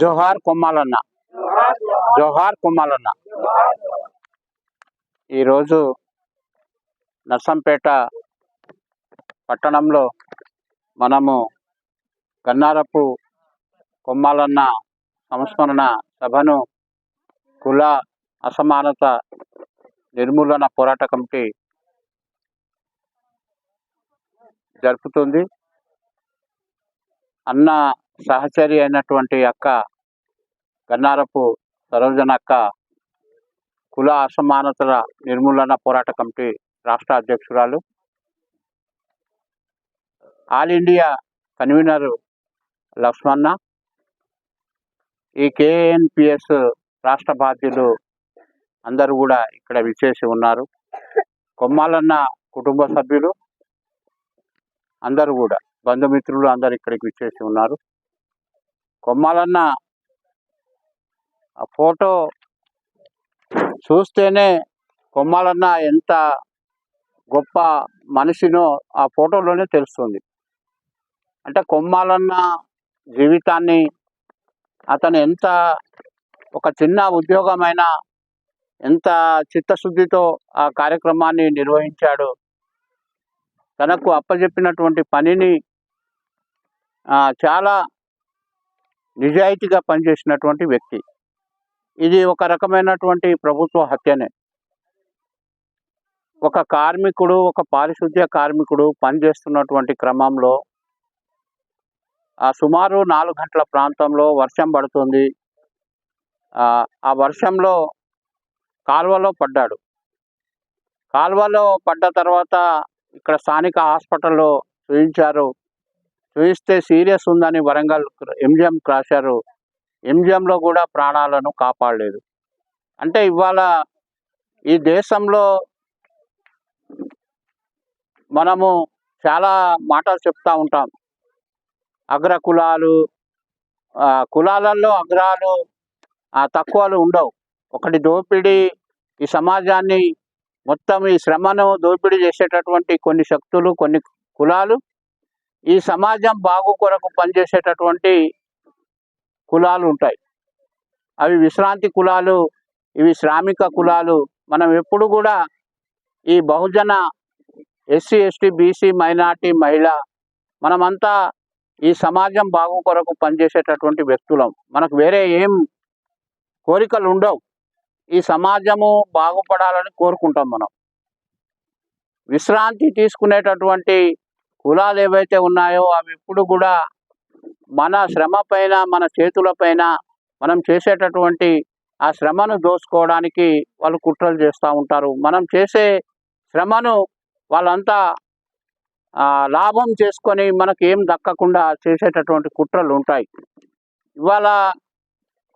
జోహార్ కొమ్మాలన్న. జోహార్ కొమ్మాలన్న. ఈరోజు నర్సంపేట పట్టణంలో మనము గన్నారపు కొమ్మాలన్న సంస్మరణ సభను కుల అసమానత నిర్మూలన పోరాట కమిటీ జరుపుతుంది. అన్న సహచరి అయినటువంటి అక్క గన్నారపు సరోజనక్క కుల అసమానతల నిర్మూలన పోరాట కమిటీ రాష్ట్ర అధ్యక్షురాలు. All India convener Lakshmana. ఈ కేఎన్పిఎస్ రాష్ట్ర బాధ్యులు అందరూ కూడా ఇక్కడ విచ్చేసి ఉన్నారు. కొమ్మాలన్న కుటుంబ సభ్యులు అందరూ కూడా బంధుమిత్రులు అందరు ఇక్కడికి విచ్చేసి ఉన్నారు. కొమ్మాలన్న ఆ ఫోటో చూస్తేనే కొమ్మాలన్న ఎంత గొప్ప మనిషినో ఆ ఫోటోలోనే తెలుస్తుంది. అంటే కొమ్మాలన్న జీవితాన్ని అతను ఎంత ఒక చిన్న ఉద్యోగమైన ఎంత చిత్తశుద్ధితో ఆ కార్యక్రమాన్ని నిర్వహించాడు తనకు అప్పజెప్పినటువంటి పనిని చాలా నిజాయితీగా పనిచేసినటువంటి వ్యక్తి. ఇది ఒక రకమైనటువంటి ప్రభుత్వ హత్యనే. ఒక కార్మికుడు ఒక పారిశుద్ధ్య కార్మికుడు పనిచేస్తున్నటువంటి క్రమంలో ఆ సుమారు నాలుగు గంటల ప్రాంతంలో వర్షం పడుతుంది. ఆ ఆ వర్షంలో కాలువలో పడ్డాడు. కాల్వలో పడ్డ తర్వాత ఇక్కడ స్థానిక హాస్పిటల్లో చూపించారు చూపిస్తే సీరియస్ ఉందని వరంగల్ ఎంజిఎం రాశారు. ఎంజిఎంలో కూడా ప్రాణాలను కాపాడలేదు. అంటే ఇవాళ ఈ దేశంలో మనము చాలా మాటలు చెప్తా ఉంటాం. అగ్ర కులాలు కులాలలో అగ్రాలు ఆ, తక్కువలు ఉండవు. ఒకటి దోపిడీ ఈ సమాజాన్ని మొత్తం ఈ శ్రమను దోపిడీ చేసేటటువంటి కొన్ని శక్తులు కొన్ని కులాలు ఈ సమాజం బాగు కొరకు పనిచేసేటటువంటి కులాలు ఉంటాయి. అవి విశ్రాంతి కులాలు ఇవి శ్రామిక కులాలు. మనం ఎప్పుడు కూడా ఈ Bahujan SC ST BC minority మహిళ మనమంతా ఈ సమాజం బాగు కొరకు పనిచేసేటటువంటి వ్యక్తులం. మనకు వేరే ఏం కోరికలు ఉండవు. ఈ సమాజము బాగుపడాలని కోరుకుంటాం మనం. విశ్రాంతి తీసుకునేటటువంటి కులాలు ఏవైతే ఉన్నాయో అవి ఎప్పుడు కూడా మన శ్రమ పైన మన చేతుల పైన మనం చేసేటటువంటి ఆ శ్రమను దోసుకోవడానికి వాళ్ళు కుట్రలు చేస్తూ ఉంటారు. మనం చేసే శ్రమను వాళ్ళంతా లాభం చేసుకొని మనకి ఏం దక్కకుండా చేసేటటువంటి కుట్రలు ఉంటాయి. ఇవాళ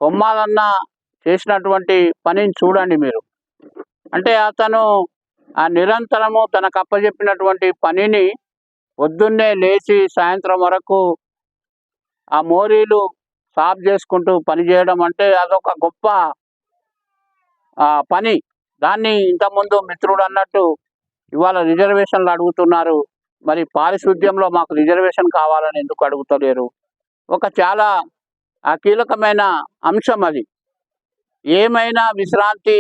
కొమ్మాలన్న చేసినటువంటి పనిని చూడండి మీరు. అంటే అతను ఆ నిరంతరము తనకు అప్పచెప్పినటువంటి పనిని పొద్దున్నే లేచి సాయంత్రం వరకు ఆ మోరీలు సాఫ్ చేసుకుంటూ పనిచేయడం అంటే అదొక గొప్ప ఆ, పని. దాన్ని ఇంతకుముందు మిత్రుడు అన్నట్టు ఇవాళ రిజర్వేషన్లు అడుగుతున్నారు. మరి పారిశుద్ధ్యంలో మాకు రిజర్వేషన్ కావాలని ఎందుకు అడుగుతలేరు? ఒక చాలా ఆ కీలకమైన అంశం అది. ఏమైనా విశ్రాంతి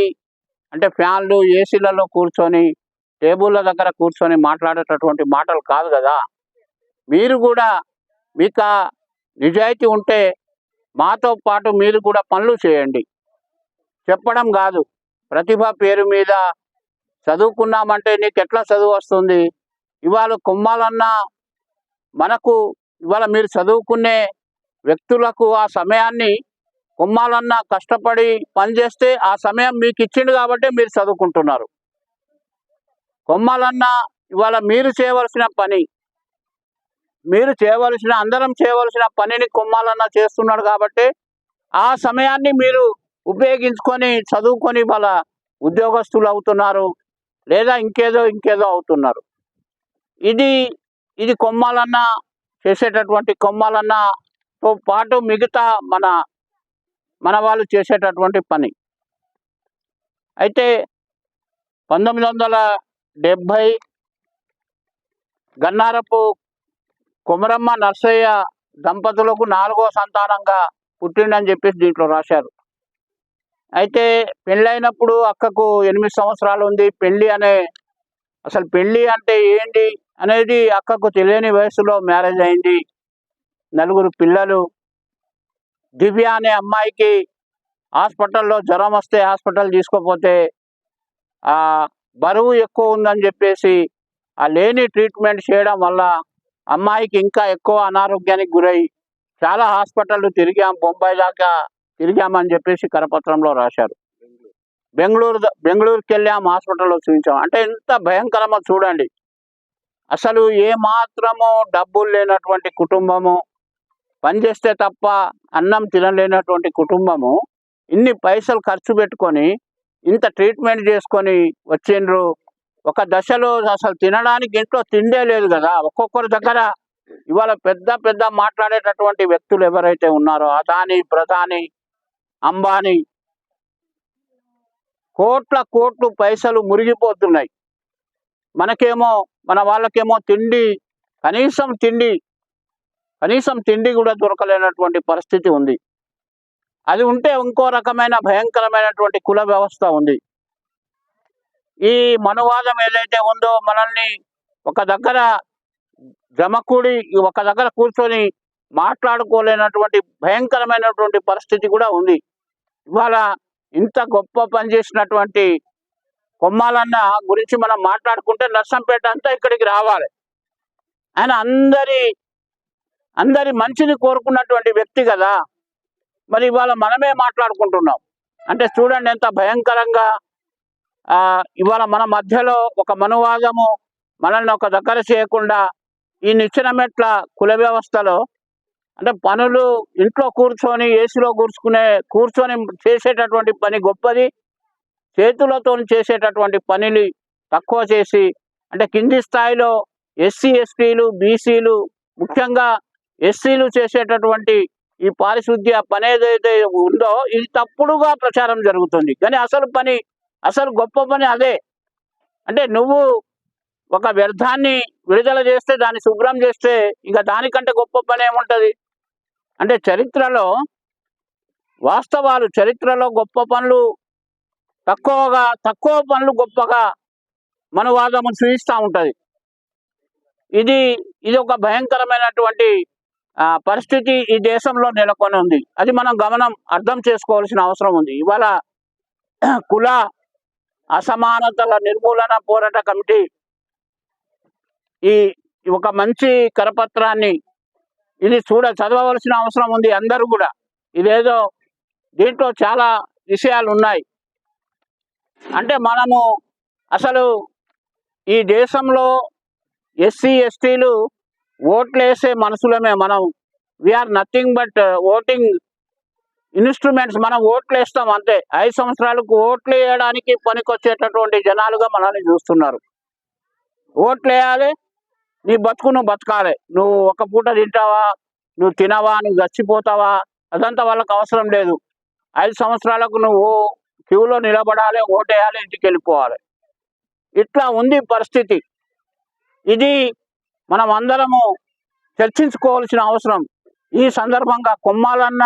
అంటే ఫ్యాన్లు ఏసీలలో కూర్చొని టేబుల్ల దగ్గర కూర్చొని మాట్లాడేటటువంటి మాటలు కాదు కదా. మీరు కూడా మీకు నిజాయితీ ఉంటే మాతో పాటు మీరు కూడా పనులు చేయండి. చెప్పడం కాదు. ప్రతిభ పేరు మీద చదువుకున్నామంటే నీకు ఎట్లా చదువు వస్తుంది? ఇవాళ కుమ్మాలన్నా మనకు ఇవాళ మీరు చదువుకునే వ్యక్తులకు ఆ సమయాన్ని కుమ్మాలన్నా కష్టపడి పనిచేస్తే ఆ సమయం మీకు ఇచ్చిండు కాబట్టి మీరు చదువుకుంటున్నారు. కొమ్మాలన్నా ఇవాళ మీరు చేయవలసిన పని మీరు చేయవలసిన అందరం చేయవలసిన పనిని కొమ్మాలన్న చేస్తున్నాడు కాబట్టి ఆ సమయాన్ని మీరు ఉపయోగించుకొని చదువుకొని వాళ్ళ ఉద్యోగస్తులు అవుతున్నారు లేదా ఇంకేదో ఇంకేదో అవుతున్నారు. ఇది ఇది కొమ్మాలన్న చేసేటటువంటి కొమ్మాలన్నతో పాటు మిగతా మన మన వాళ్ళు చేసేటటువంటి పని. అయితే పంతొమ్మిది వందల డెబ్భై గన్నారపు కొమరమ్మ నర్సయ్య దంపతులకు నాలుగో సంతానంగా పుట్టిండని చెప్పేసి దీంట్లో రాశారు. అయితే పెళ్ళైనప్పుడు అక్కకు ఎనిమిది సంవత్సరాలు ఉంది పెళ్ళి అనే అసలు పెళ్ళి అంటే ఏంటి అనేది అక్కకు తెలియని వయసులో మ్యారేజ్ అయింది. నలుగురు పిల్లలు. దివ్య అనే అమ్మాయికి హాస్పిటల్లో జ్వరం వస్తే హాస్పిటల్ తీసుకోపోతే ఆ బరువు ఎక్కువ ఉందని చెప్పేసి ఆ లేని ట్రీట్మెంట్ చేయడం వల్ల అమ్మాయికి ఇంకా ఎక్కువ అనారోగ్యానికి గురై చాలా హాస్పిటల్ తిరిగాం బొంబాయి దాకా తిరిగామని చెప్పేసి కరపత్రంలో రాశారు. బెంగళూరు బెంగళూరుకి వెళ్ళాం హాస్పిటల్లో చూపించాం. అంటే ఎంత భయంకరమో చూడండి. అసలు ఏ మాత్రము డబ్బులు లేనటువంటి కుటుంబము పనిచేస్తే తప్ప అన్నం తినలేనటువంటి కుటుంబము ఇన్ని పైసలు ఖర్చు పెట్టుకొని ఇంత ట్రీట్మెంట్ చేసుకొని వచ్చిండ్రు ఒక దశలో అసలు తినడానికి ఇంట్లో తిండే లేదు కదా. ఒక్కొక్కరి దగ్గర ఇవాళ పెద్ద పెద్ద మాట్లాడేటటువంటి వ్యక్తులు ఎవరైతే ఉన్నారో అదాని ప్రధాని అంబానీ కోట్ల కోట్లు పైసలు మురిగిపోతున్నాయి. మనకేమో మన వాళ్ళకేమో తిండి కనీసం తిండి కనీసం తిండి కూడా దొరకలేనటువంటి పరిస్థితి ఉంది. అది ఉంటే ఇంకో రకమైన భయంకరమైనటువంటి కుల వ్యవస్థ ఉంది. ఈ మనువాదం ఏదైతే ఉందో మనల్ని ఒక దగ్గర జమకూడి ఒక దగ్గర కూర్చొని మాట్లాడుకోలేనటువంటి భయంకరమైనటువంటి పరిస్థితి కూడా ఉంది. ఇవాళ ఇంత గొప్ప పని చేసినటువంటి కొమ్మాలన్న గురించి మనం మాట్లాడుకుంటే నర్సంపేట అంతా ఇక్కడికి రావాలి. ఆయన అందరి అందరి మంచిని కోరుకున్నటువంటి వ్యక్తి కదా. మరి ఇవాళ మనమే మాట్లాడుకుంటున్నాం. అంటే చూడండి ఎంత భయంకరంగా ఇవాళ మన మధ్యలో ఒక మనువాదము మనల్ని ఒక దగ్గర చేయకుండా ఈ నిచ్చెన మెట్ల కుల వ్యవస్థలో అంటే పనులు ఇంట్లో కూర్చొని ఏసీలో కూర్చుకునే కూర్చొని చేసేటటువంటి పని గొప్పది. చేతులతో చేసేటటువంటి పనిని తక్కువ చేసి అంటే కింది స్థాయిలో ఎస్సీ ఎస్టీలు బీసీలు ముఖ్యంగా ఎస్సీలు చేసేటటువంటి ఈ పారిశుద్ధ్య పని ఏదైతే ఉందో ఇది తప్పుడుగా ప్రచారం జరుగుతుంది. కానీ అసలు పని అసలు గొప్ప పని అదే. అంటే నువ్వు ఒక వ్యర్థాన్ని విడుదల చేస్తే దాన్ని శుభ్రం చేస్తే ఇంకా దానికంటే గొప్ప పని ఏముంటుంది? అంటే చరిత్రలో వాస్తవాలు చరిత్రలో గొప్ప పనులు తక్కువగా తక్కువ పనులు గొప్పగా మనవాదము చూపిస్తూ ఉంటుంది. ఇది ఇది ఒక భయంకరమైనటువంటి పరిస్థితి ఈ దేశంలో నెలకొని ఉంది. అది మనం గమనం అర్థం చేసుకోవాల్సిన అవసరం ఉంది. ఇవాళ కుల అసమానతల నిర్మూలన పోరాట కమిటీ ఈ ఒక మంచి కరపత్రాన్ని ఇది చూడ చదవవలసిన అవసరం ఉంది అందరూ కూడా. ఇదేదో దీంట్లో చాలా విషయాలు ఉన్నాయి అంటే మనము అసలు ఈ దేశంలో ఎస్సీ ఎస్టీలు ఓట్లేసే మనుషులమే మనం. We are nothing but voting instruments మనం ఓట్లు వేస్తాం అంతే. ఐదు సంవత్సరాలకు ఓట్లు వేయడానికి పనికొచ్చేటటువంటి జనాలుగా మనల్ని చూస్తున్నారు. ఓట్లు వేయాలి నీ బతుకు నువ్వు బతకాలి. నువ్వు ఒక పూట తింటావా నువ్వు తినవా నువ్వు చచ్చిపోతావా అదంతా వాళ్ళకి అవసరం లేదు. ఐదు సంవత్సరాలకు నువ్వు క్యూలో నిలబడాలి ఓటేయాలి ఇంటికి వెళ్ళిపోవాలి. ఇట్లా ఉంది పరిస్థితి. ఇది మనం అందరము చర్చించుకోవాల్సిన అవసరం. ఈ సందర్భంగా కొమ్మాలన్న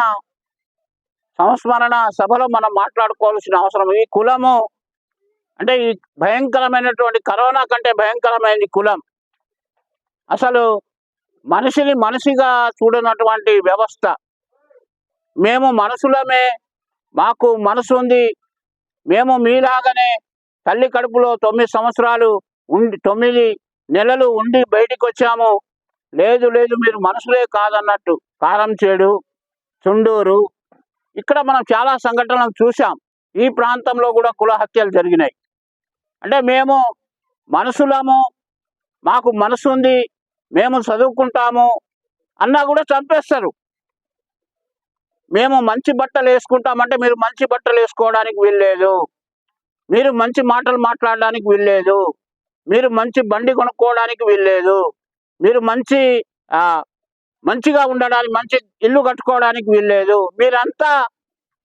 సంస్మరణ సభలో మనం మాట్లాడుకోవాల్సిన అవసరం. ఈ కులము అంటే ఈ భయంకరమైనటువంటి కరోనా కంటే భయంకరమైనది కులం. అసలు మనిషిని మనిషిగా చూడనటువంటి వ్యవస్థ. మేము మనుషులమే మాకు మనసు ఉంది. మేము మీలాగానే తల్లి కడుపులో తొమ్మిది సంవత్సరాలు ఉండి తొమ్మిది నెలలు ఉండి బయటికి వచ్చాము లేదు లేదు మీరు మనుషులే కాదన్నట్టు. కారం చేడు చుండూరు ఇక్కడ మనం చాలా సంఘటనలు చూసాం ఈ ప్రాంతంలో కూడా కుల హత్యలు జరిగినాయి. అంటే మేము మనసులము మాకు మనసు ఉంది మేము చదువుకుంటాము అన్నా కూడా చంపేస్తారు. మేము మంచి బట్టలు వేసుకుంటామంటే మీరు మంచి బట్టలు వేసుకోవడానికి వీల్లేదు. మీరు మంచి మాటలు మాట్లాడడానికి వీల్లేదు. మీరు మంచి బండి కొనుక్కోవడానికి వీల్లేదు. మీరు మంచి మంచిగా ఉండడానికి మంచి ఇల్లు కట్టుకోవడానికి వీల్లేదు. మీరంతా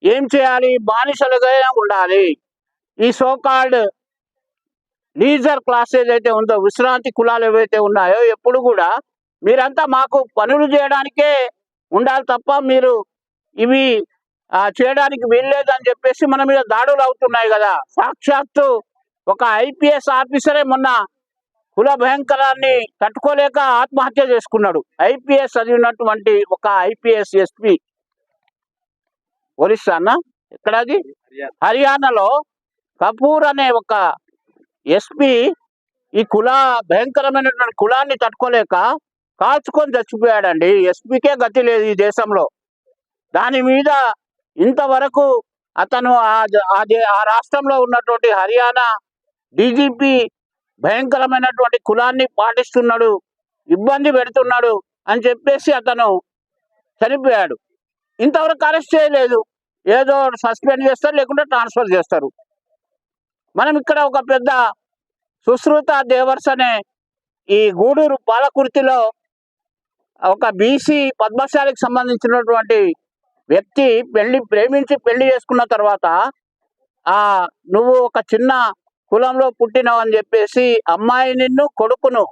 ఏం చేయాలి? బానిసలుగా ఉండాలి. ఈ సోకాల్డ్ లీజర్ క్లాస్ ఏదైతే ఉందో విశ్రాంతి కులాలు ఏవైతే ఉన్నాయో ఎప్పుడు కూడా మీరంతా మాకు పనులు చేయడానికే ఉండాలి తప్ప మీరు ఇవి ఆ, చేయడానికి వీల్లేదని చెప్పేసి మన మీద దాడులు అవుతున్నాయి కదా. సాక్షాత్తు ఒక ఐపీఎస్ ఆఫీసరే మొన్న కుల భయంకరాన్ని తట్టుకోలేక ఆత్మహత్య చేసుకున్నాడు. ఐపీఎస్ చదివినటువంటి ఒక ఐపీఎస్ ఎస్పీ ఒరిస్సా అన్న ఎక్కడది? హర్యానాలో. కపూర్ అనే ఒక ఎస్పీ ఈ కుల భయంకరమైనటువంటి కులాన్ని తట్టుకోలేక కాల్చుకొని చచ్చిపోయాడండి. ఎస్పీకే గతి లేదు ఈ దేశంలో. దాని మీద ఇంతవరకు అతను ఆ ఆ దే- ఆ రాష్ట్రంలో ఉన్నటువంటి హర్యానా డీజీపీ భయంకరమైనటువంటి కులాన్ని పాటిస్తున్నాడు ఇబ్బంది పెడుతున్నాడు అని చెప్పేసి అతను చనిపోయాడు. ఇంతవరకు అరెస్ట్ చేయలేదు. ఏదో సస్పెండ్ చేస్తారు లేకుంటే ట్రాన్స్ఫర్ చేస్తారు. మనం ఇక్కడ ఒక పెద్ద సుశ్రుత దేవర్స్ అనే ఈ గూడూరు పాలకుర్తిలో ఒక బీసీ పద్మశాలికి సంబంధించినటువంటి వ్యక్తి పెళ్ళి ప్రేమించి పెళ్ళి చేసుకున్న తర్వాత ఆ నువ్వు ఒక చిన్న కులంలో పుట్టినావు అని చెప్పేసి అమ్మాయి నిన్ను కొడుకును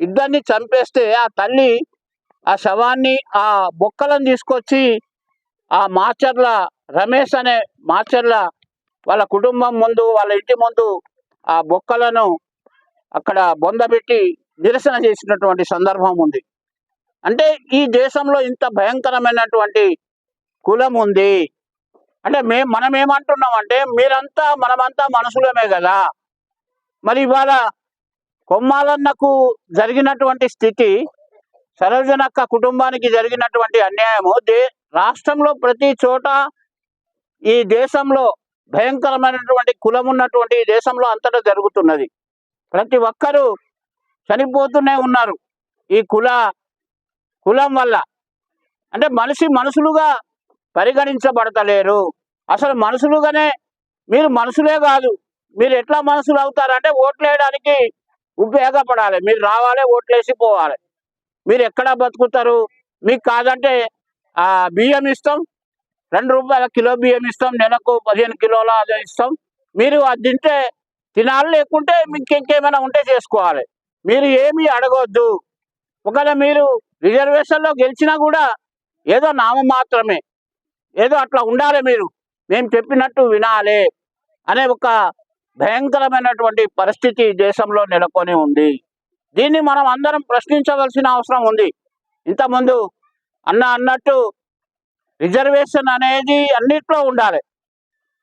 ఇద్దరిని చంపేస్తే ఆ తల్లి ఆ శవాన్ని ఆ బొక్కలను తీసుకొచ్చి ఆ మాచర్ల రమేష్ అనే మాచర్ల వాళ్ళ కుటుంబం ముందు వాళ్ళ ఇంటి ముందు ఆ బొక్కలను అక్కడ బొందబెట్టి నిరసన చేసినటువంటి సందర్భం ఉంది. అంటే ఈ దేశంలో ఇంత భయంకరమైనటువంటి కులం ఉంది. అంటే మేము మనం ఏమంటున్నాం అంటే మీరంతా మనమంతా మనుషులమే కదా. మరి ఇవాళ కొమ్మాలన్నకు జరిగినటువంటి స్థితి సరోజనక్క కుటుంబానికి జరిగినటువంటి అన్యాయము దే రాష్ట్రంలో ప్రతి చోట ఈ దేశంలో భయంకరమైనటువంటి కులం ఉన్నటువంటి ఈ దేశంలో అంతటా జరుగుతున్నది. ప్రతి ఒక్కరూ చనిపోతూనే ఉన్నారు ఈ కుల కులం వల్ల. అంటే మనిషి మనుషులుగా పరిగణించబడతలేరు. అసలు మనుషులుగానే మీరు మనుషులే కాదు. మీరు ఎట్లా మనుషులు అవుతారంటే ఓట్లేయడానికి ఉపయోగపడాలి. మీరు రావాలి ఓట్లేసి పోవాలి. మీరు ఎక్కడ బతుకుతారు? మీకు కాదంటే ఆ బియ్యం ఇస్తాం. రెండు రూపాయల కిలో బియ్యం ఇస్తాం. నెలకు పదిహేను కిలోల అదే ఇస్తాం. మీరు అది తింటే తినాలి లేకుంటే మీకు ఇంకేమైనా ఉంటే చేసుకోవాలి. మీరు ఏమీ అడగొద్దు. ఒకవేళ మీరు రిజర్వేషన్లో గెలిచినా కూడా ఏదో నామం మాత్రమే ఏదో అట్లా ఉండాలి మీరు. మేము చెప్పినట్టు వినాలి అనే ఒక భయంకరమైనటువంటి పరిస్థితి దేశంలో నెలకొని ఉంది. దీన్ని మనం అందరం ప్రశ్నించవలసిన అవసరం ఉంది. ఇంతకుముందు అన్న అన్నట్టు రిజర్వేషన్ అనేది అన్నిట్లో ఉండాలి.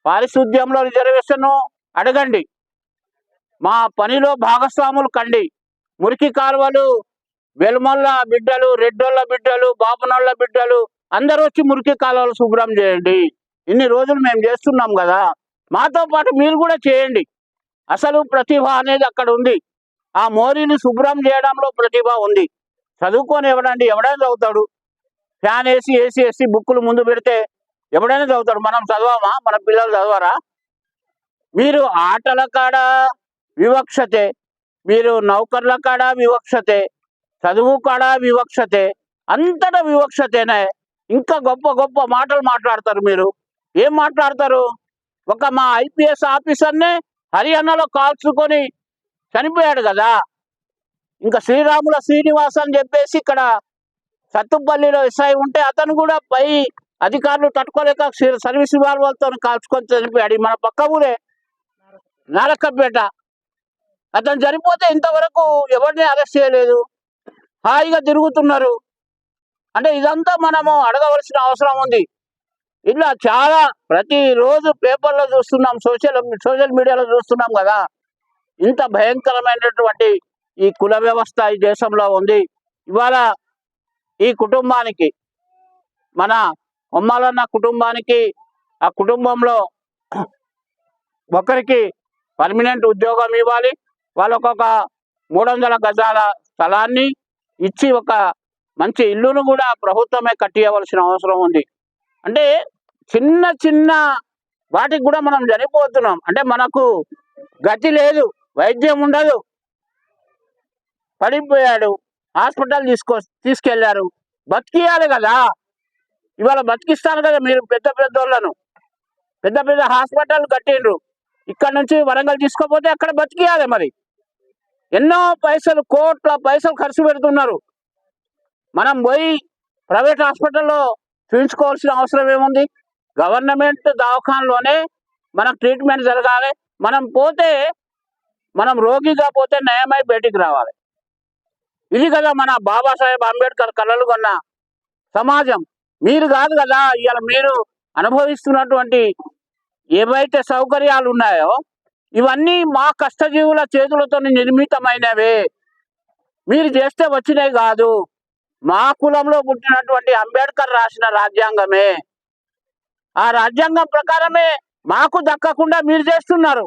పారిశుద్ధ్యంలో రిజర్వేషన్ అడగండి. మా పనిలో భాగస్వాములు కండి. మురికి కాలువలు వెలుమల్ల బిడ్డలు రెడ్డోళ్ళ బిడ్డలు బాపనోళ్ళ బిడ్డలు అందరూ వచ్చి మురికి కాలువలు శుభ్రం చేయండి. ఇన్ని రోజులు మేము చేస్తున్నాం కదా. మాతో పాటు మీరు కూడా చేయండి. అసలు ప్రతిభ అనేది అక్కడ ఉంది. ఆ మోరీని శుభ్రం చేయడంలో ప్రతిభ ఉంది. చదువుకొని ఎవడండి? ఎవడైనా చదువుతాడు. ఫ్యాన్ వేసి ఏసీ వేసి బుక్కులు ముందు పెడితే ఎవడైనా చదువుతాడు. మనం చదవమా? మన పిల్లలు చదవరా? మీరు ఆటల కాడ వివక్షతే. మీరు నౌకర్ల కాడ వివక్షతే. చదువు కాడ వివక్షతే అంతటా వివక్షతేనే. ఇంకా గొప్ప గొప్ప మాటలు మాట్లాడతారు మీరు. ఏం మాట్లాడతారు? ఒక మా ఐపీఎస్ ఆఫీసర్నే హర్యానాలో కాల్చుకొని చనిపోయాడు కదా. ఇంకా శ్రీరాముల శ్రీనివాస్ అని చెప్పేసి ఇక్కడ సత్తుపల్లిలో ఎస్ఐ ఉంటే అతను కూడా పై అధికారులు తట్టుకోలేక సర్వీస్ వాళ్ళతో కాల్చుకొని చనిపోయాడు. మన పక్క ఊరే నారక్కపేట అతను చనిపోతే ఇంతవరకు ఎవరిని అరెస్ట్ చేయలేదు. హాయిగా తిరుగుతున్నారు. అంటే ఇదంతా మనము అడగవలసిన అవసరం ఉంది. ఇలా చాలా ప్రతిరోజు పేపర్లో చూస్తున్నాం సోషల్ సోషల్ మీడియాలో చూస్తున్నాం కదా. ఇంత భయంకరమైనటువంటి ఈ కుల వ్యవస్థ ఈ దేశంలో ఉంది. ఇవాళ ఈ కుటుంబానికి మన ఉమ్మాలన్న కుటుంబానికి ఆ కుటుంబంలో ఒకరికి పర్మనెంట్ ఉద్యోగం ఇవ్వాలి. వాళ్ళకొక మూడు వందల గజాల స్థలాన్ని ఇచ్చి ఒక మంచి ఇల్లును కూడా ప్రభుత్వమే కట్టియవలసిన అవసరం ఉంది. అంటే చిన్న చిన్న వాటికి కూడా మనం చనిపోతున్నాం అంటే మనకు గతి లేదు వైద్యం ఉండదు. పడిపోయాడు హాస్పిటల్ తీసుకో తీసుకెళ్ళారు. బతికియాలి కదా. ఇవాళ బతికిస్తారు కదా మీరు పెద్ద పెద్ద వాళ్ళను పెద్ద పెద్ద హాస్పిటల్ కట్టిండ్రు. ఇక్కడ నుంచి వరంగల్ తీసుకోపోతే అక్కడ బతికియాలి మరి. ఎన్నో పైసలు కోట్ల పైసలు ఖర్చు పెడుతున్నారు. మనం పోయి ప్రైవేట్ హాస్పిటల్లో చూపించుకోవాల్సిన అవసరం ఏముంది? గవర్నమెంట్ దవాఖానలోనే మనకు ట్రీట్మెంట్ జరగాలి. మనం పోతే మనం రోగిగా పోతే నయమై బయటికి రావాలి. ఇది కదా మన బాబాసాహెబ్ అంబేద్కర్ కలలు కొన్న సమాజం. మీరు కాదు కదా ఇవాళ మీరు అనుభవిస్తున్నటువంటి ఏవైతే సౌకర్యాలు ఉన్నాయో ఇవన్నీ మా కష్టజీవుల చేతులతో నిర్మితమైనవే. మీరు చేస్తే వచ్చినవి కాదు. మా కులంలో పుట్టినటువంటి అంబేద్కర్ రాసిన రాజ్యాంగమే. ఆ రాజ్యాంగం ప్రకారమే మాకు దక్కకుండా మీరు చేస్తున్నారు.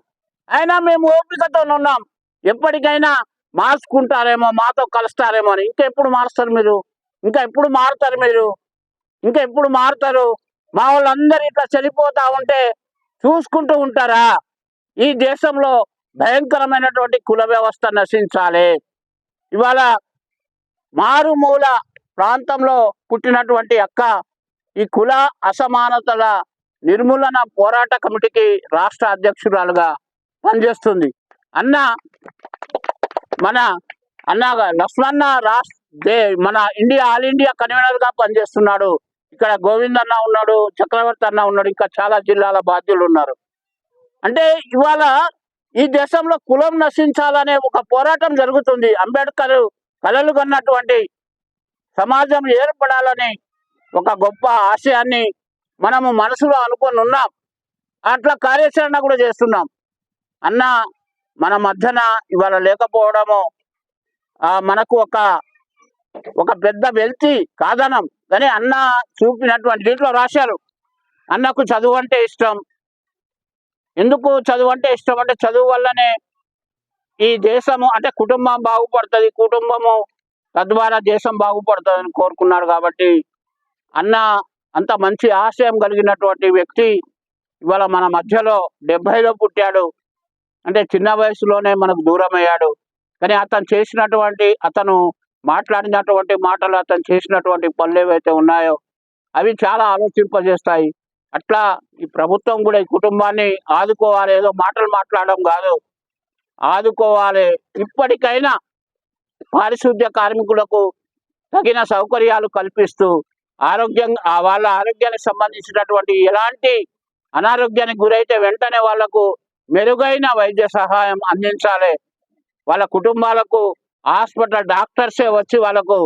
అయినా మేము ఓపికతో ఉన్నాం. ఎప్పటికైనా మార్చుకుంటారేమో మాతో కలుస్తారేమో అని. ఇంకా ఎప్పుడు మారుస్తారు మీరు? ఇంకా ఎప్పుడు మారుతారు మీరు? ఇంకా ఎప్పుడు మారుతారు? మా వాళ్ళందరూ ఇట్లా చనిపోతా ఉంటే చూసుకుంటూ ఉంటారా? ఈ దేశంలో భయంకరమైనటువంటి కుల వ్యవస్థ నశించాలి. ఇవాళ మారుమూల ప్రాంతంలో పుట్టినటువంటి అక్క ఈ కుల అసమానతల నిర్మూలన పోరాట కమిటీకి రాష్ట్ర అధ్యక్షురాలుగా పనిచేస్తుంది. అన్న మన అన్న లక్ష్మణ రాష్ట్ర మన ఇండియా ఆల్ ఇండియా కన్వీనర్గా పనిచేస్తున్నాడు. ఇక్కడ గోవింద్ అన్న ఉన్నాడు చక్రవర్తి అన్న ఉన్నాడు ఇంకా చాలా జిల్లాల బాధ్యులు ఉన్నారు. అంటే ఇవాళ ఈ దేశంలో కులం నశించాలనే ఒక పోరాటం జరుగుతుంది. అంబేద్కర్ కలలు కన్నటువంటి సమాజం ఏర్పడాలని ఒక గొప్ప ఆశయాన్ని మనము మనసులో అనుకొని ఉన్నాం. అట్లా కార్యాచరణ కూడా చేస్తున్నాం. అన్న మన మధ్యన ఇవాళ లేకపోవడము మనకు ఒక ఒక పెద్ద వెల్తి కాదనం. కానీ అన్న చూపినటువంటి దీంట్లో రాశారు. అన్నకు చదువు అంటే ఇష్టం. ఎందుకు చదువు అంటే ఇష్టం? అంటే చదువు వల్లనే ఈ దేశము అంటే కుటుంబం బాగుపడుతుంది. కుటుంబము తద్వారా దేశం బాగుపడుతుందని కోరుకున్నాడు కాబట్టి అన్న అంత మంచి ఆశయం కలిగినటువంటి వ్యక్తి ఇవాళ మన మధ్యలో డెబ్బైలో పుట్టాడు. అంటే చిన్న వయసులోనే మనకు దూరం అయ్యాడు కానీ అతను చేసినటువంటి అతను మాట్లాడినటువంటి మాటలు అతను చేసినటువంటి పనులు ఏవైతే ఉన్నాయో అవి చాలా ఆలోచింపజేస్తాయి. అట్లా ఈ ప్రభుత్వం కూడా ఈ కుటుంబాన్ని ఆదుకోవాలి. ఏదో మాటలు మాట్లాడడం కాదు. ఆదుకోవాలి. ఇప్పటికైనా పారిశుద్ధ్య కార్మికులకు తగిన సౌకర్యాలు కల్పిస్తూ ఆరోగ్యం వాళ్ళ ఆరోగ్యానికి సంబంధించినటువంటి ఎలాంటి అనారోగ్యానికి గురైతే వెంటనే వాళ్ళకు మెరుగైన వైద్య సహాయం అందించాలి. వాళ్ళ కుటుంబాలకు హాస్పిటల్ డాక్టర్సే వచ్చి వాళ్ళకు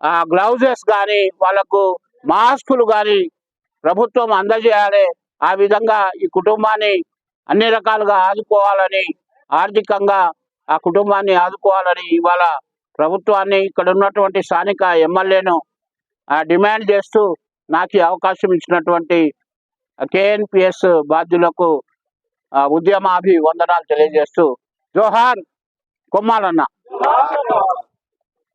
ఆ గ్లౌజెస్ కానీ వాళ్ళకు మాస్కులు కానీ ప్రభుత్వం అందజేయాలి. ఆ విధంగా ఈ కుటుంబాన్ని అన్ని రకాలుగా ఆదుకోవాలని ఆర్థికంగా ఆ కుటుంబాన్ని ఆదుకోవాలని ఇవాళ ప్రభుత్వాన్ని ఇక్కడ ఉన్నటువంటి స్థానిక ఎమ్మెల్యేను డిమాండ్ చేస్తూ నాకు అవకాశం ఇచ్చినటువంటి కేఎన్పిఎస్ బాధ్యులకు ఉద్యమాభి వందనాలు తెలియజేస్తూ. జోహార్ కొమ్మాలన్న.